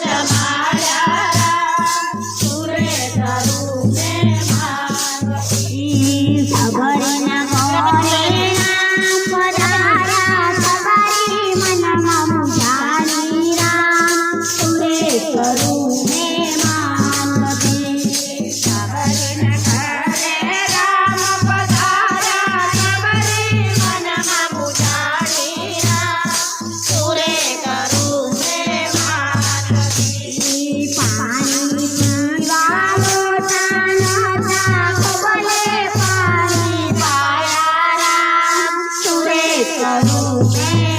ચમાડા સુરે તારું મેં Thank you.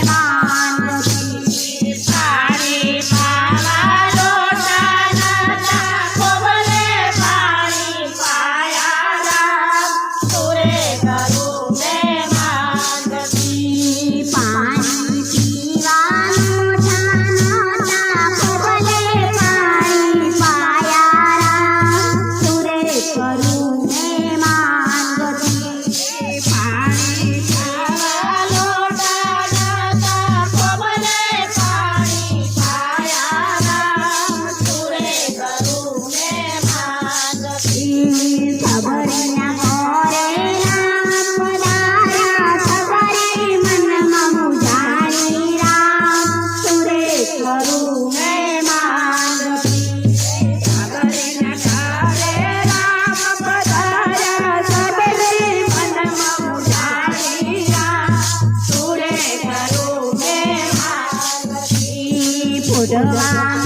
我觉得吧